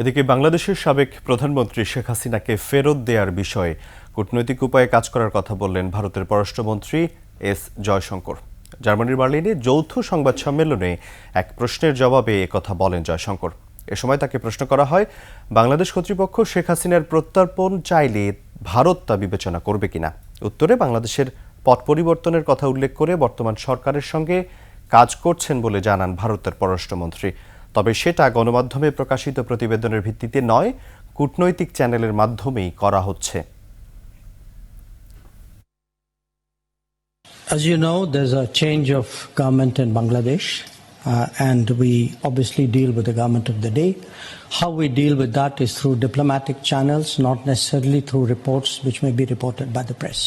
এদিকে বাংলাদেশের সাবেক প্রধানমন্ত্রী শেখ হাসিনাকে ফেরত দেওয়ার বিষয়ে কূটনৈতিক উপায়ে কাজ করার কথা বললেন ভারতের পররাষ্ট্রমন্ত্রী এস জয়শঙ্কর। জার্মানির বার্লিনে যৌথ সংবাদ সম্মেলনে এক প্রশ্নের জবাবে একথা বলেন জয়শঙ্কর। এ সময় তাকে প্রশ্ন করা হয়, বাংলাদেশ কর্তৃপক্ষ শেখ হাসিনার প্রত্যর্পণ চাইলে ভারত তা বিবেচনা করবে কিনা? উত্তরে, বাংলাদেশের পথ পরিবর্তনের কথা উল্লেখ করে বর্তমান সরকারের সঙ্গে কাজ করছেন বলে জানান ভারতের পররাষ্ট্রমন্ত্রী। তবে সেটা গণমাধ্যমে প্রকাশিত প্রতিবেদনের ভিত্তিতে নয় কূটনৈতিক চ্যানেলের মাধ্যমেই করা হচ্ছে As you know, there's a change of government in Bangladesh, uh, and we obviously deal with the government of the day. How we deal with that is through diplomatic channels, not necessarily through reports which may be reported by the press.